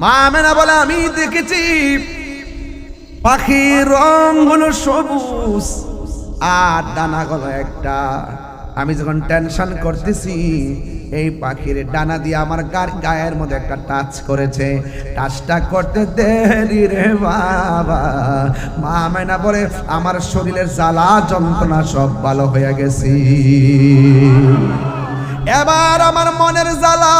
মা মেনা বলে, আমি দেখেছি পাখির রং হলো সবুজ আর ডানা গলো একটা। আমি যখন টেনশন করতেছি, এই পাখির ডানা দিয়ে আমার গায়ের মধ্যে একটা টাচ করেছে। টাচটা করতে দেরি রে বাবা। মা মেনা বলে, আমার শরীরের জ্বালা, যন্ত্রণা সব ভালো হয়ে গেছি। এবার আমার মনের জ্বালা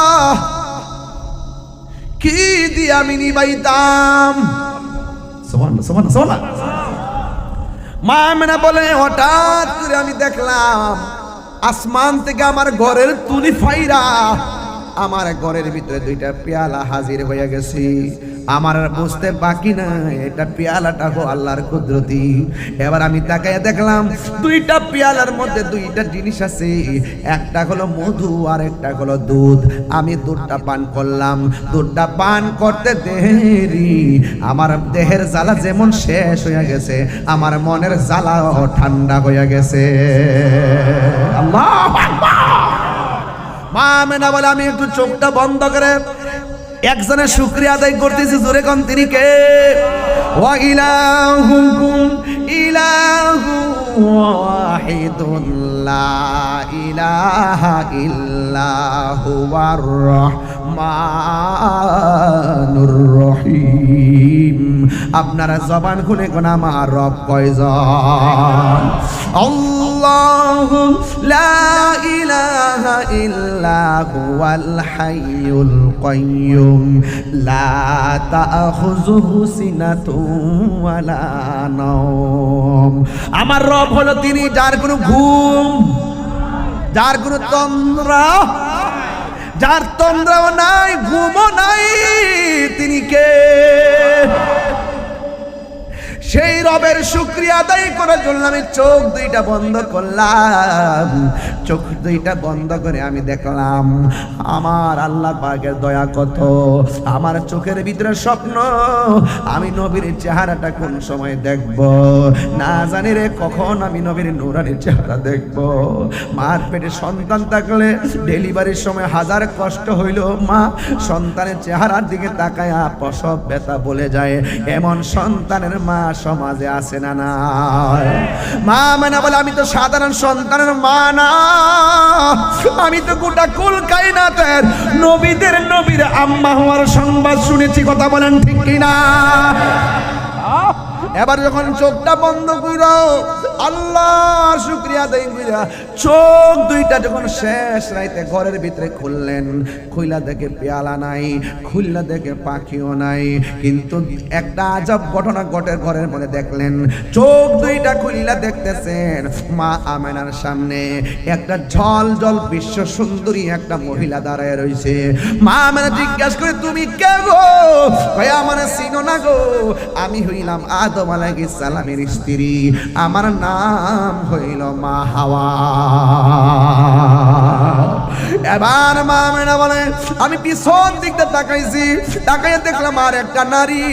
কি দিয়ে আমি নিবাইতাম? মা মেনা বলে হঠাৎ করে আমি দেখলাম, আসমান থেকে আমার ঘরের তুলি ফাইরা আমার ঘরের ভিতরে দুইটা পেয়ালা হাজির হয়ে গেছি। আমার বুঝতে বাকি নাই, এটা পেয়ালাটা হো আল্লাহর কুদরতি। এবার আমি তাকায় দেখলাম, দুইটা পেয়ালার মধ্যে দুইটা জিনিস আছে। একটা হলো মধু আর একটা হলো দুধ। আমি দুধটা পান করলাম। দুধটা পান করতে দেরি। আমার দেহের জ্বালা যেমন শেষ হয়ে গেছে, আমার মনের জ্বালাও ঠান্ডা হয়ে গেছে। আল্লাহ মা মেনা বলে, আমি একটু চোখটা বন্ধ করে একজনের শুক্রিয়া আদায় করতেছি, জোরে কন তিনি কে? রহিম। আপনারা জবান খুলে কোন আমার রব কয়জন? লা ইলাহা ইল্লা হুয়াল হাইয়ুল কাইয়ুম লা তাখুযুহু সিনাতুন ওয়ালা নাওম আমার রব হলো তিনি যার কোনো ঘুম, যার কোনো তন্দ্রা, যার তন্দ্রাও নাই, ঘুমও নাই, তিনি কে? সেই রবের শুক্রিয়া আদায় করার জন্য আমি চোখ দুইটা বন্ধ করলাম। চোখ দুইটা বন্ধ করে আমি দেখলাম, আমার আল্লাহ পাকের দয়া কত? আমার চোখের ভিতরে স্বপ্ন, আমি নবীর চেহারাটা কোন সময় দেখব? না জানি রে কখন আমি নবীর নুরানির চেহারা দেখব। মার পেটে সন্তান থাকলে ডেলিভারির সময় হাজার কষ্ট হইল, মা। সন্তানের চেহারার দিকে তাকায়া প্রসব ব্যথা বলে যায়। এমন সন্তানের মা সমাজে আসে না না মা মানে বলে, আমি তো সাধারণ সন্তানের মা না। আমি তো গোটা কুল তের নবীদের নবীর আম্মা হওয়ার সংবাদ শুনেছি। কথা বলেন ঠিক কিনা? এবার যখন চোখটা বন্ধ কইরা আল্লাহ শুক্রিয়া দেই কইরা চোখ দুইটা যখন শেষ রাইতে ঘরের ভিতরে খুললেন, খুইলা দেখে পেয়ালা নাই খুললা দেখে পাখিও নাই, কিন্তু একটা আজব ঘটনা ঘটে ঘরের মধ্যে দেখলেন, চোখ দুইটা খুললা দেখতেছেন, মা আমেনার সামনে একটা ঝল জল বিশ্ব সুন্দরী একটা মহিলা দাঁড়ায় রইছে। মা আমেনা জিজ্ঞাসা করে, তুমি কে গো? কয় আমার চিনো না গো। আমি হইলাম আদম আলাইহিস সালামের স্ত্রী। আমার নাম হইল মা হাওয়া। এবার মা মেনা বলে, আমি পিছন দিকটা তাকাইছি, তাকাইয়া দেখলাম আর একটা নারী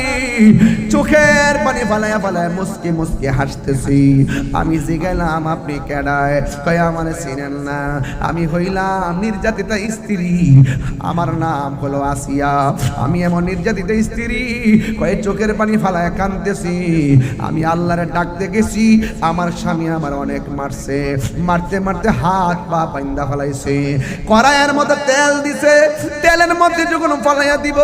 চোখের পানি ফালাইয়া ফালায় মুসকে মুসকে হাসতেছি। আমি জিগাইলাম, আপনি কেডায়? কয়, আমার চিনেন না। আমি হইলাম নির্যাতিতা স্ত্রী। আমার নাম হলো আসিয়া। আমি এমন নির্যাতিত স্ত্রী। কয়ে, চোখের পানি ফালায় কানতেছি আমি আল্লাহরে ডাকতে গেছি। আমার স্বামী আমার অনেক মারছে। মারতে মারতে হাত পা পাইন্দা ফালাইছে। কড়াইয়ের মধ্যে তেল দিছে। তেলের মধ্যে যখন ফালাইয়া দিব,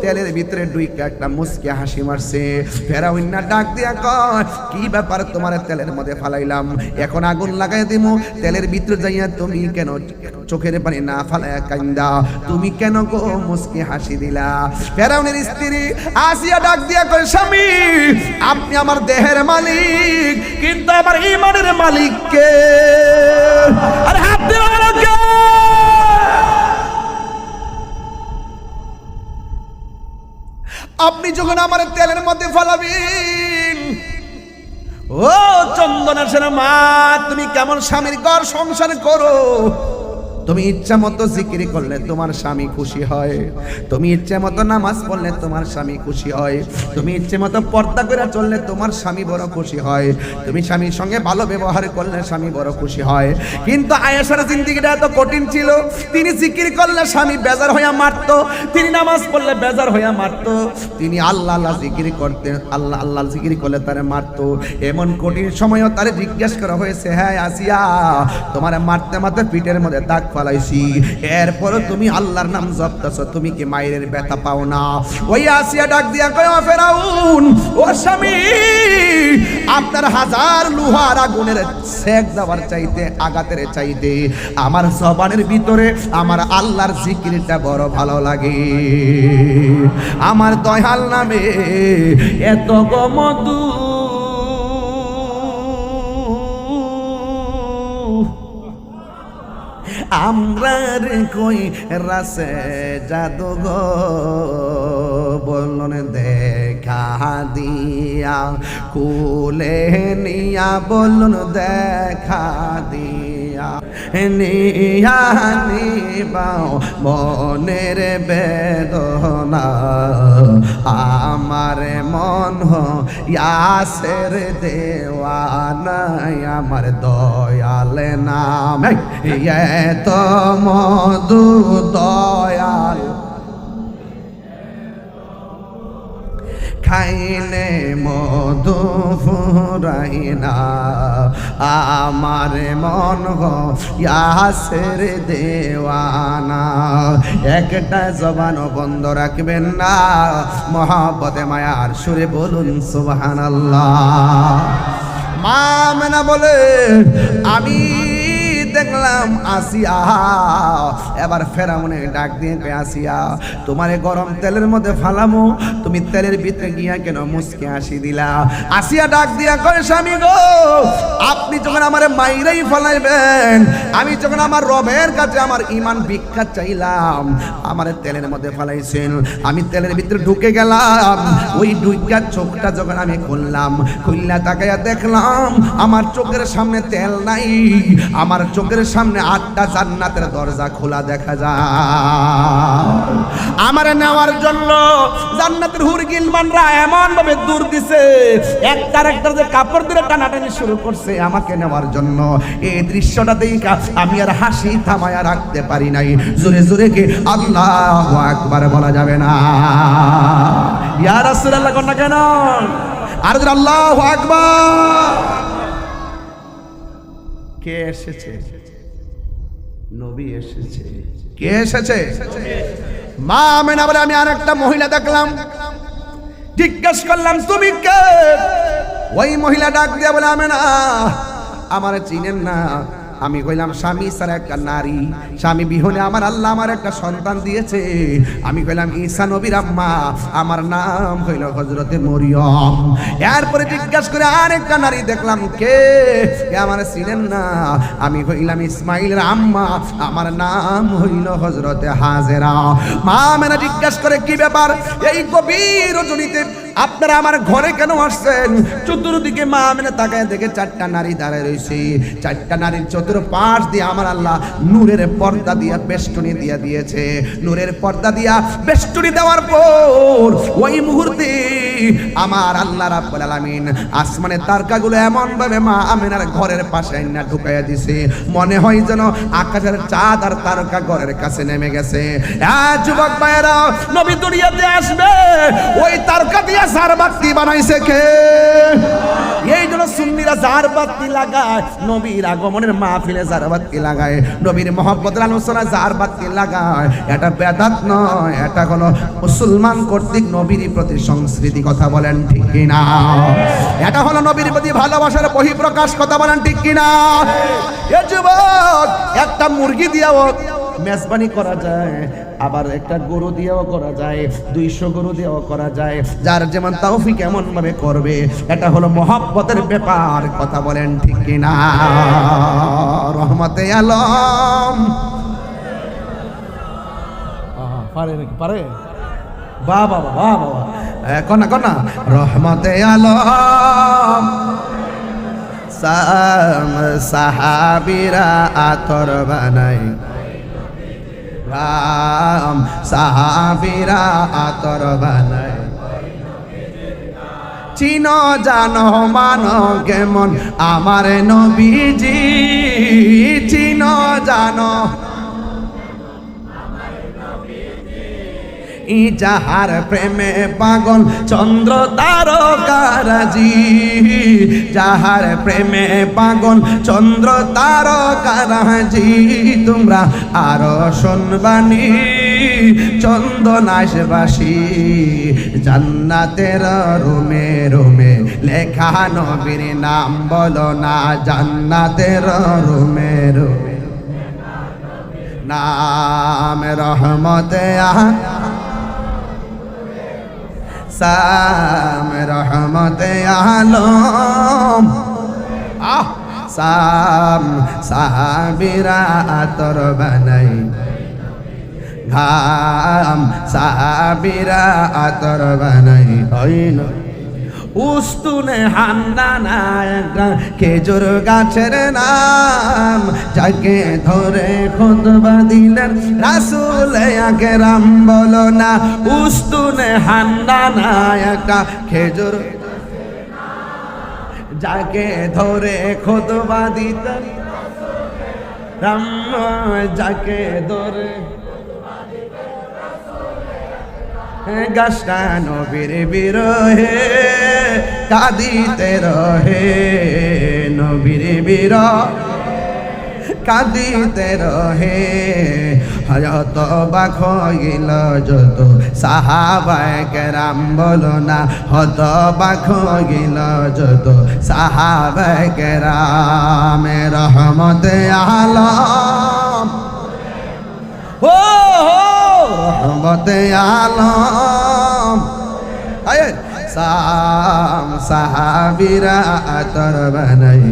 তেলের ভিতরে ডুইকা একটা মুসকে হাসি মারছে ফেরাউন্না ডাক দিয়া কয়, কি ব্যাপার তোমার তেলের মধ্যে ফালাইলাম? এখন আগুন লাগাই দিমু। তেলের ভিতরে যাইয়া তুমি কেন চোখের পানি না ফালাইয়া কান্দা? তুমি কেন গো মুসকে হাসি দিলা? ফেরাউনের স্ত্রী আসিয়া ডাক দিয়া কয়, স্বামী, আপনি আমার দেহের মালিক, কিন্তু আমার ইমানের মালিক কে আরে হাত না কে আপনি যখন আমার তেলের মধ্যে ফলাবেন, ও চন্দনা সেনা মা, তুমি কেমন স্বামীর ঘর সংসার করো? তুমি ইচ্ছা মতো জিকিরি করলে তোমার স্বামী খুশি হয়। তুমি ইচ্ছে মতো নামাজ পড়লে তোমার স্বামী খুশি হয়। তুমি ইচ্ছে মতো পর্দা করে চললে তোমার স্বামী বড় খুশি হয়। তুমি স্বামীর সঙ্গে ভালো ব্যবহার করলে স্বামী বড় খুশি হয়। কিন্তু আয়েশার জিন্দিগিটা এত কঠিন ছিল। তিনি জিকির করলে স্বামী বেজার হইয়া মারতো। তিনি নামাজ পড়লে বেজার হইয়া মারতো। তিনি আল্লাহ আল্লাহ জিকির করতেন আল্লাহ আল্লাহ জিকির করলে তারে মারতো। এমন কঠিন সময়ও তারে জিজ্ঞেস করা হয়েছে হ্যাঁ আসিয়া, তোমার মারতে মারতে পিঠের মধ্যে দাগ ফালাইছি। এরপরও তুমি আল্লাহর নাম জপতেছ, তুমি কি মায়ের ব্যথা পাও না? ওই আসিয়া ডাক দিয়া কয়, "ও ফেরাউন, ও স্বামী, আপনার হাজার লোহার আগুনের সেক দেওয়ার চাইতে আগাতের চাইতে, আমার জবানের ভিতরে আমার আল্লাহর জিকিরটা বড় ভালো লাগে। আমার দয়াল নামে এত গমদু আমরা রে কই রাসে জাদু গো বলন দেখা দিয়া কুলে নিয়া। বলন দেখা দিয়া। নিয়া বাও মনের বেদনা। আমার মন হসেৰ দেওয়া নাই আমার দয়াল নাম। তো মধু দয়াল। খাইলে মধু ফুরাই না আমার মন ইয়াসের দেওয়ানা। একটা জবান বন্ধ রাখবেন না। মহাব্বতে, মায়ার সুরে বলুন, সুবহানাল্লাহ। মা মেনা বলে, আমি দেখলাম আসিয়া। এবার ফেরামনে ডাক দিয়ে আসিয়া, তোমার গরম তেলের মধ্যে ফালামো। তুমি তেলের ভিতরে গিয়া কেন মুসকে আসি দিলা? আসিয়া ডাক দিয়া কয়, স্বামী গো, আপনি যখন আমার মাইরাই ফলাইবেন, আমি যখন আমার রবের কাছে আমার ইমান ভিক্ষা চাইলাম, আমার তেলের মধ্যে ফালাইছেন। আমি তেলের ভিতরে ঢুকে গেলাম। ওই ঢুকার চোখটা যখন আমি খুললাম, খুললা তাকাইয়া দেখলাম, আমার চোখের সামনে তেল নাই। আমার চোখের সামনে আটটা জান্নাতের দরজা খোলা দেখা যায়। আমার নেওয়ার জন্য জান্নাতের হুর গিলমানরা এমন ভাবে দূর দিছে, একটার একটার যে কাপড় দিয়ে টানাটানি শুরু করছে আমাকে নেওয়ার জন্য। এই দৃশ্যটা দেখা আমি আর হাসি থামায়া রাখতে পারি নাই। জোরে জোরে কে আল্লাহ একবার বলা যাবে না। ইয়া রাসূলুল্লাহ কোন না কেন? আর জোরে আল্লাহু আকবার। কে এসেছে? নবী এসেছে। কে এসেছে? মা আমেনা বলে, আমি আর একটা মহিলা দেখলাম। জিজ্ঞেস করলাম, তুমি কে? ওই মহিলা ডাক দিয়ে বলে, আমেনা, আমার চিনেন না। আমি কইলাম স্বামী স্যার একটা নারী। স্বামী বিহনে আমার আল্লাহ আমার একটা সন্তান দিয়েছে। আমি কইলাম ঈসা নবীর আম্মা। আমার নাম হইল হজরতে মরিয়ম। এরপরে জিজ্ঞাসা করে, আরেকটা নারী দেখলাম কে? আমার ছিলেন না। আমি হইলাম ইসমাইলের আম্মা। আমার নাম হইল হজরতে হাজেরা। মা মেনা জিজ্ঞাসা করে, কি ব্যাপার? এই গভীর রজনীতে আপনারা আমার ঘরে কেন আসছেন? চতুর্দিকে মা মেনে তাকায় দেখে চারটা নারী দাঁড়ায় রয়েছে। চারটা নারীর চতুর পাশ দিয়ে আমার আল্লাহ নূরের পর্দা দিয়া বেষ্টনী দিয়া দিয়েছে। নূরের পর্দা দিয়া বেষ্টনী দেওয়ার পর ওই মুহূর্তে আমার আল্লাহ রাব্বুল আলামিন আসমানের তারকাগুলো এমন ভাবে মা আমিনার ঘরের পাশে না ঢুকাইয়া দিছে। মনে হয় যেন আকাশের চাঁদ আর তারকা ঘরের কাছে নেমে গেছে। যুবক ভাইয়েরা, নবী দুনিয়াতে আসবে। ওই তারকা দিয়া জার বাতি বানাইছে কে? এই জন্য সুন্নিরা জার বাতি লাগায়, নবীর আগমনের মাহফিলে জার বাতি লাগায়, নবীর মহব্বতের আলোচনায় জার বাতি লাগায়। এটা বেদাত নয়, এটা হলো মুসলমান কর্তৃক নবীর প্রতি সংস্কৃতি কথা বলেন ঠিক কিনা? এটা হলো নবীর প্রতি ভালোবাসার বহিঃপ্রকাশ কথা বলেন ঠিক কিনা? এ যুবক, একটা মুরগি দিয়াও মেজবানি করা যায়, আবার একটা গরু দিয়েও করা যায়, দুইশো গরু দিয়েও করা যায়। যার যেমন তৌফিক এমন ভাবে করবে, এটা হলো মহাব্বতের ব্যাপার, কথা বলেন ঠিক কিনা? রহমতে আলম। পারে নাকি? পারে? বাহ বাবা বাহ বাবা কনা কনা রহমতে আলম। সাহাবিরা আতর বানাই রাম সাহাবিরা আতর বানায়। চিন জানো মানো কেমন আমার নবীজি। চিন জানো ই যাহার প্রেমে পাগল, চন্দ্র তারকারাজি। যাহার প্রেমে পাগল, চন্দ্র তারকারাজি। তোমরা আরও শুনবানি চন্দনাশবাসী জান্নাতের রুমে রুমে লেখা নবীর নাম বলো না, জান্নাতের রুমে রুমে। নাম রহমতে আহ সাম রহমতে আলম। আহ সাম সাহাবিরা আতর বানাই। ঘাম সাহাবিরা আতর বানাই। হইন উস্তুনে হান্দানা একটা খেজুর গাছের নাম যাকে ধরে খুতবা দিলেন রাসুল আগে রাম বলো না, উস্তুনে হান্দানা একটা খেজুর যাকে ধরে খুতবা দিতেন রাম যাকে ধরে গাছটা নবীর বিরহে কাঁদিতে রহে নবীর বীর কাঁদিতে রহে হয়ত বাখ গিল যত সাহাবায় কেরাম বলো না হত বাখ গিল যত সাহাবায় কেরাম রহমতে আলম। ও রহমতে আলম। সাম সাহাবিরা আতর বানাই।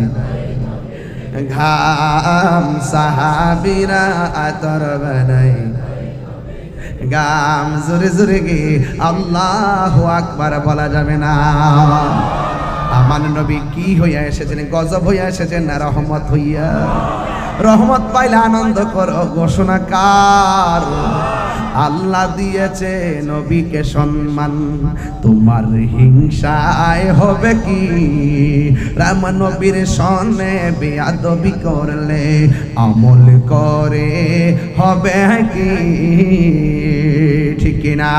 ঘাম সাহাবিরা আতর বানাই। গাম জোরে জোরে গে, আল্লাহ আকবার বলা যাবে না। আমার নবী কি হইয়া এসেছেন, গজব হইয়া এসেছেন না রহমত হইয়া? রহমত পাইলে আনন্দ করো, ঘোষণা কার? আল্লাহ দিয়েছে নবীকে সম্মান। তোমার হিংসায় হবে কি? রাম নবীর সনে বেয়াদবি করলে আমল করে হবে কি? ঠিক না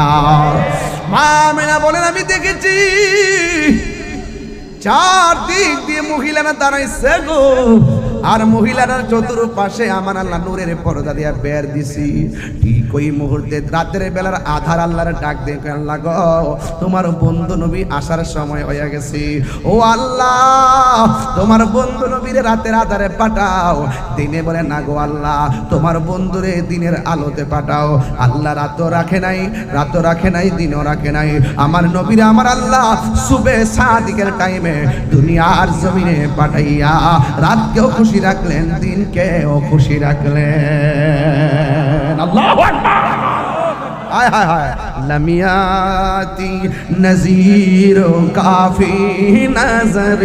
মা মেনা বলেন, আমি দেখেছি চার দিক দিয়ে মহিলারা দাঁড়াইছে গো। আর মহিলারা চতুর্পাশে আমার আল্লাহ নূরের পর্দা দিয়া বের দিছি। ঠিক ওই মুহূর্তে রাতের বেলার আধার আল্লাহর ডাক দেখে আল্লাহ গো, তোমার বন্ধু নবী আসার সময় হয়ে গেছে। ও আল্লাহ, তোমার বন্ধু নবীরে রাতের আধারে পাঠাও। দিনে বলে, না গো আল্লাহ, তোমার বন্ধুরে দিনের আলোতে পাঠাও। আল্লাহ রাতও রাখে নাই, রাতও রাখে নাই, দিনও রাখে নাই। আমার নবীরে আমার আল্লাহ সুবে সাদিকের টাইমে দুনিয়ার জমিনে পাঠাইয়া রাতকেও খুশি রাখলেন দিনকেও খুশি রাখলেন। আল্লাহ হায় হায় হায়। লমিয়াতি নজির কাফি নজর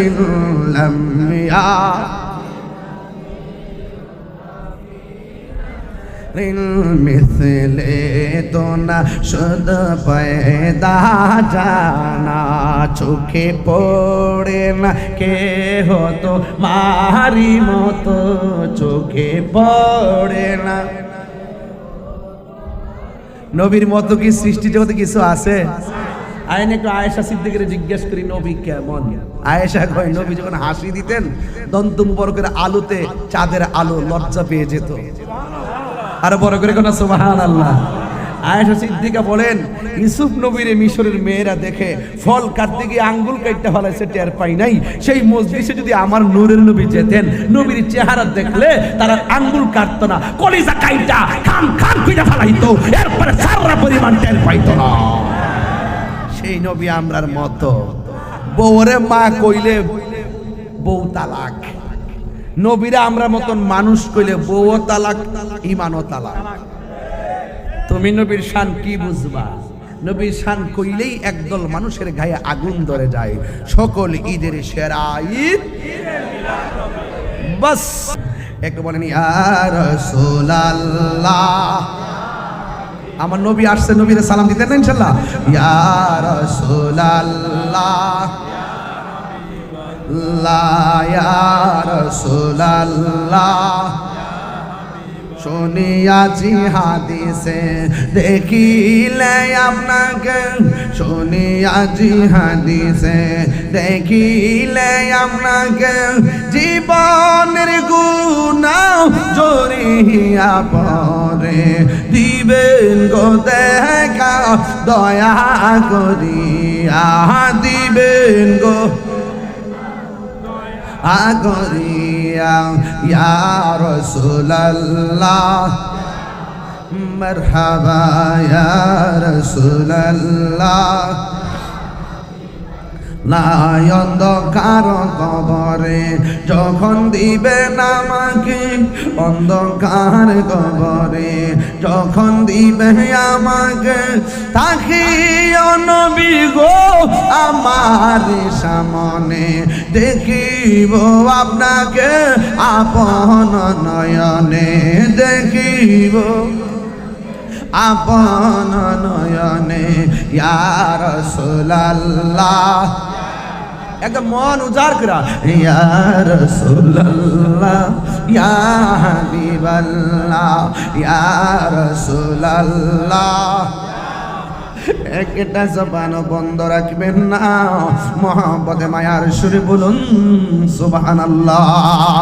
লমিয়া মিথলে তো না শুধ পয়দা জানা চোখে পড়ে না কে হতো মারি মতো চোখে পড়ে না। নবীর মতো কি সৃষ্টি জগতে কিছু আছে? আইন একটু আয়েশা সিদ্দিকের জিজ্ঞেস করি নবী কেমন? আয়েশা কয় নবী যখন হাসি দিতেন দন্ত মুবারকের আলোতে চাঁদের আলো লজ্জা পেয়ে যেত। আর বড় করে কোন সুবহান আল্লাহ আয়েশা সিদ্দিকা বলেন, ইউসুফ নবীর মিশরের মেয়েরা দেখে ফল কাটতে গিয়ে আঙ্গুল কাটতে ফলাইছে, টের পাই নাই। সেই মসজিদে যদি আমার নূরের নবী যেতেন, নবীর চেহারা দেখলে তারা আঙ্গুল কাটতো না, কলিজা কাইটা খান খান কইরা ফলাইতো, এরপরে সারা পরিমাণ টের পাইতো না। সেই নবী আমরার মতো। বউরে মা কইলে বউ তালাক। নবীরা আমরা মতন মানুষ কইলে বউ তালাক ইমানও তালাক। তুমি নবীর শান কি বুঝবা? নবীর শান কইলেই একদল মানুষের গায়ে আগুন ধরে যায়। সকল ঈদের সেরা ঈদ। বাস। একটু বলেন আমার নবী আসছে, নবীরে সালাম দিতেন ইনশাল্লাহ? ইয়া রাসূলাল্লাহ। লা রাসূলাল্লাহ। শুনিয়াছি হাদিসে দেখিলে আপনাকে শুনিয়াছি হাদিসে দেখিলে আপনাকে, জীবনের গুণা জড়িয়া পরে দিবেন গো দেখা, দয়া করিয়া, দিবেন গো আগরিয়া ইয়া রাসূলুল্লাহ মারহাবা ইয়া রাসূলুল্লাহ নাই অন্ধকার কবরে। যখন দিবে আমাকে অন্ধকার কবরে। যখন দিবে আমাকে তাকে নবী গো আমার সামনে। দেখিব আপনাকে আপন নয়নে। দেখিব আপন নয়নে ইয়ার সোলাল্লাহ একদম মন উজাড় করা। ইয়া একটা জবান বন্ধ রাখবেন না। মোহাম্মদে মায়ার সুরে বলুন, সুবহানাল্লাহ।